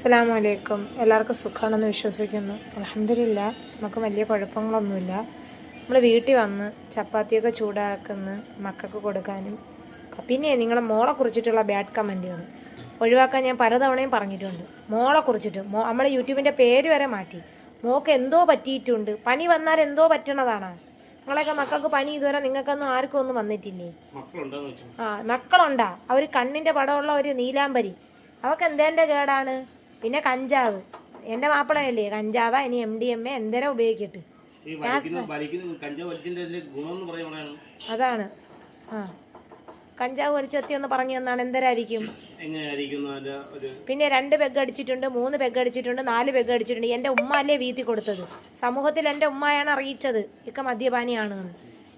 അസ്സാം വലൈക്കും എല്ലാവർക്കും സുഖമാണെന്ന് വിശ്വസിക്കുന്നു. അലഹമില്ല നമുക്ക് വലിയ കുഴപ്പങ്ങളൊന്നുമില്ല. നമ്മൾ വീട്ടിൽ വന്ന് ചപ്പാത്തിയൊക്കെ ചൂടാക്കുന്ന മക്കൾക്ക് കൊടുക്കാനും. പിന്നെ നിങ്ങളെ മോളെ കുറിച്ചിട്ടുള്ള ബാഡ് കമന്റുകൾ ഒഴിവാക്കാൻ ഞാൻ പലതവണയും പറഞ്ഞിട്ടുണ്ട്. മോളെ കുറിച്ചിട്ട്. മോ നമ്മുടെ യൂട്യൂബിന്റെ പേര് വരെ മാറ്റി. മോക്ക് എന്തോ പറ്റിയിട്ടുണ്ട്. പനി വന്നാൽ എന്തോ പറ്റണതാണ്. നിങ്ങളെയൊക്കെ മക്കൾക്ക് പനി ഇതുവരെ നിങ്ങൾക്കൊന്നും ആർക്കും ഒന്നും വന്നിട്ടില്ലേ? ആ മക്കളുണ്ടാ. അവർ കണ്ണിന്റെ പടമുള്ള ഒരു നീലാംബരി. അവക്ക് എന്തേന്റെ കേടാണ്? പിന്നെ കഞ്ചാവ്. എന്റെ മാപ്പിളയല്ലേ കഞ്ചാവ ഇനി എം ഡി എം എ എന്തേരം ഉപയോഗിക്കട്ട്? അതാണ്. ആ. കഞ്ചാവ് വലിച്ചെത്തി ഒന്ന് പറഞ്ഞു തന്നാണ് എന്തരായിരിക്കും? പിന്നെ രണ്ട് പെഗ് അടിച്ചിട്ടുണ്ട് മൂന്ന് പെഗ് അടിച്ചിട്ടുണ്ട് നാല് പെഗ് അടിച്ചിട്ടുണ്ട്. എന്റെ ഉമ്മ അല്ലേ വീതി കൊടുത്തത്? സമൂഹത്തിൽ എന്റെ ഉമ്മയാണ് അറിയിച്ചത്. ഇക്ക മദ്യപാനിയാണ് എന്ന്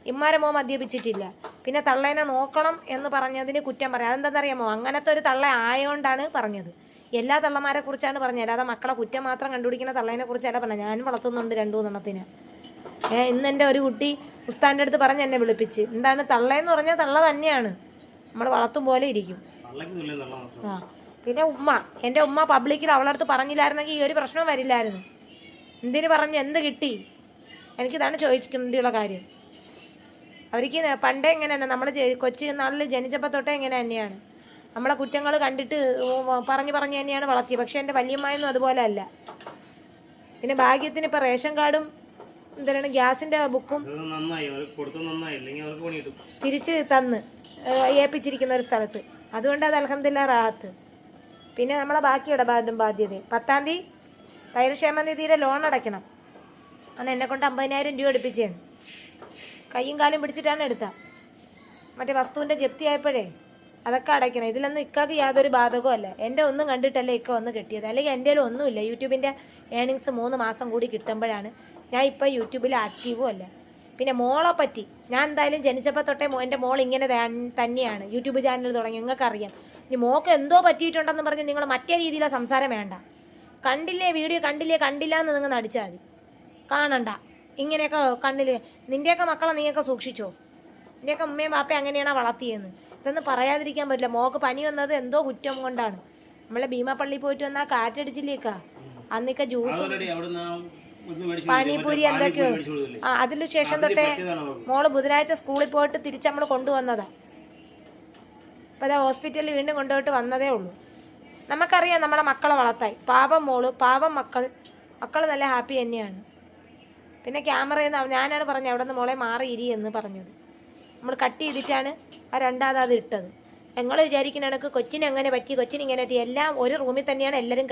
ഇമ്മാരെ മോ മദ്യപിച്ചിട്ടില്ല. പിന്നെ തള്ളേനെ നോക്കണം എന്ന് പറഞ്ഞതിന് കുറ്റം പറയാം. അതെന്താണെന്നറിയാമോ അങ്ങനത്തെ ഒരു തള്ള ആയതുകൊണ്ടാണ് പറഞ്ഞത്. എല്ലാ തള്ളമാരെ കുറിച്ചാണ് പറഞ്ഞത്. അല്ലാതെ മക്കളെ കുറ്റം മാത്രം കണ്ടുപിടിക്കുന്ന തള്ളേനെ കുറിച്ചല്ല പറഞ്ഞത്. ഞാനും വളർത്തുന്നുണ്ട് രണ്ടു മൂന്നെണ്ണത്തിന് ഏഹ് ഇന്ന് എന്റെ ഒരു കുട്ടി ഉസ്താന്റെ അടുത്ത് പറഞ്ഞ് എന്നെ വിളിപ്പിച്ച്. എന്താണ് തള്ളയെന്ന് പറഞ്ഞാൽ തള്ള തന്നെയാണ്. നമ്മൾ വളർത്തും പോലെ ഇരിക്കും. ആ പിന്നെ ഉമ്മ. എന്റെ ഉമ്മ പബ്ലിക്കിൽ അവളടുത്ത് പറഞ്ഞില്ലായിരുന്നെങ്കിൽ ഈ ഒരു പ്രശ്നം വരില്ലായിരുന്നു. എന്തിനു പറഞ്ഞ് എന്ത് കിട്ടി? എനിക്കിതാണ് ചോദിക്കേണ്ടിയുള്ള കാര്യം. അവർക്ക് പണ്ടേ ഇങ്ങനെ തന്നെ. നമ്മൾ കൊച്ചു നാളിൽ ജനിച്ചപ്പോൾ തൊട്ടേ എങ്ങനെ തന്നെയാണ്. നമ്മളെ കുറ്റങ്ങൾ കണ്ടിട്ട് പറഞ്ഞു പറഞ്ഞ് തന്നെയാണ് വളർത്തിയത് പക്ഷേ എന്റെ വല്യമ്മയൊന്നും അതുപോലെ അല്ല. പിന്നെ ഭാഗ്യത്തിന് ഇപ്പോൾ റേഷൻ കാർഡും എന്താണ് ഗ്യാസിന്റെ ബുക്കും തിരിച്ച് തന്ന് ഏൽപ്പിച്ചിരിക്കുന്ന ഒരു സ്ഥലത്ത്. അതുകൊണ്ട് അത് അലഹമില്ല റാഹത്ത്. പിന്നെ നമ്മളെ ബാക്കി ഇടപാടും ബാധ്യത പത്താം തീയതി പൈരക്ഷേമ നിധിയിലെ ലോൺ അടയ്ക്കണം. അന്ന് എന്നെ കൊണ്ട് അമ്പതിനായിരം രൂപ എടുപ്പിച്ചേന്ന് കൈയും കാലും പിടിച്ചിട്ടാണ് എടുത്ത മറ്റേ വസ്തുവിന്റെ ജപ്തി ആയപ്പോഴേ അതൊക്കെ അടയ്ക്കണം. ഇതിലൊന്നും ഇക്കാക്ക് യാതൊരു ബാധകവും അല്ല. എന്റെ ഒന്നും കണ്ടിട്ടല്ലേ ഇക്ക ഒന്ന് കിട്ടിയത്. അല്ലെങ്കിൽ എന്റെ ഒന്നുമില്ല. യൂട്യൂബിന്റെ ഏണിങ്സ് മൂന്ന് മാസം കൂടി കിട്ടുമ്പോഴാണ് ഞാൻ ഇപ്പോൾ യൂട്യൂബിൽ ആക്റ്റീവും അല്ല. പിന്നെ മോളെ പറ്റി ഞാൻ എന്തായാലും ജനിച്ചപ്പോൾ തൊട്ടേ എന്റെ മോൾ ഇങ്ങനെ തന്നെയാണ്. യൂട്യൂബ് ചാനൽ തുടങ്ങി. നിങ്ങൾക്കറിയാം. ഇനി മോക്ക് എന്തോ പറ്റിയിട്ടുണ്ടെന്ന് പറഞ്ഞ് നിങ്ങൾ മറ്റേ രീതിയിലെ സംസാരം വേണ്ട. കണ്ടില്ലേ വീഡിയോ കണ്ടില്ലേ? കണ്ടില്ല എന്ന് നിങ്ങൾ നടിച്ചാൽ മതി. കാണണ്ട. ഇങ്ങനെയൊക്കെ കണ്ണിൽ നിന്റെയൊക്കെ മക്കളെ നീയൊക്കെ സൂക്ഷിച്ചോ? നിന്റെയൊക്കെ ഉമ്മയും ബാപ്പയും അങ്ങനെയാണ് വളർത്തിയെന്ന്? ഇതൊന്നും പറയാതിരിക്കാൻ പറ്റില്ല. മോക്ക് പനി വന്നത് എന്തോ കുറ്റം കൊണ്ടാണ്. നമ്മളെ ഭീമാപ്പള്ളി പോയിട്ട് വന്നാൽ കാറ്റടിച്ചില്ലേക്കാ അന്നൊക്കെ ജ്യൂസ് പാനിപൂരി എന്തൊക്കെയോ. ആ അതിന് ശേഷം തൊട്ടേ മോൾ ബുധനാഴ്ച സ്കൂളിൽ പോയിട്ട് തിരിച്ച് നമ്മൾ കൊണ്ടുവന്നതാ. ഇപ്പൊ അതാ ഹോസ്പിറ്റലിൽ വീണ്ടും കൊണ്ടുപോയിട്ട് വന്നതേ ഉള്ളൂ. നമുക്കറിയാം നമ്മളെ മക്കളെ വളർത്തായി. പാപം മോൾ പാപം മക്കൾ. മക്കൾ നല്ല ഹാപ്പി തന്നെയാണ്. പിന്നെ ക്യാമറയിൽ നിന്ന് ഞാനാണ് പറഞ്ഞത് അവിടെ നിന്ന് മോളെ മാറിയിരി എന്ന് പറഞ്ഞത്. നമ്മൾ കട്ട് ചെയ്തിട്ടാണ് ആ രണ്ടാമത് അത് ഇട്ടത്. ഞങ്ങൾ വിചാരിക്കുന്ന കണക്ക് കൊച്ചിന് അങ്ങനെ പറ്റി കൊച്ചിന് ഇങ്ങനെ പറ്റി എല്ലാം ഒരു റൂമിൽ തന്നെയാണ് എല്ലാവരും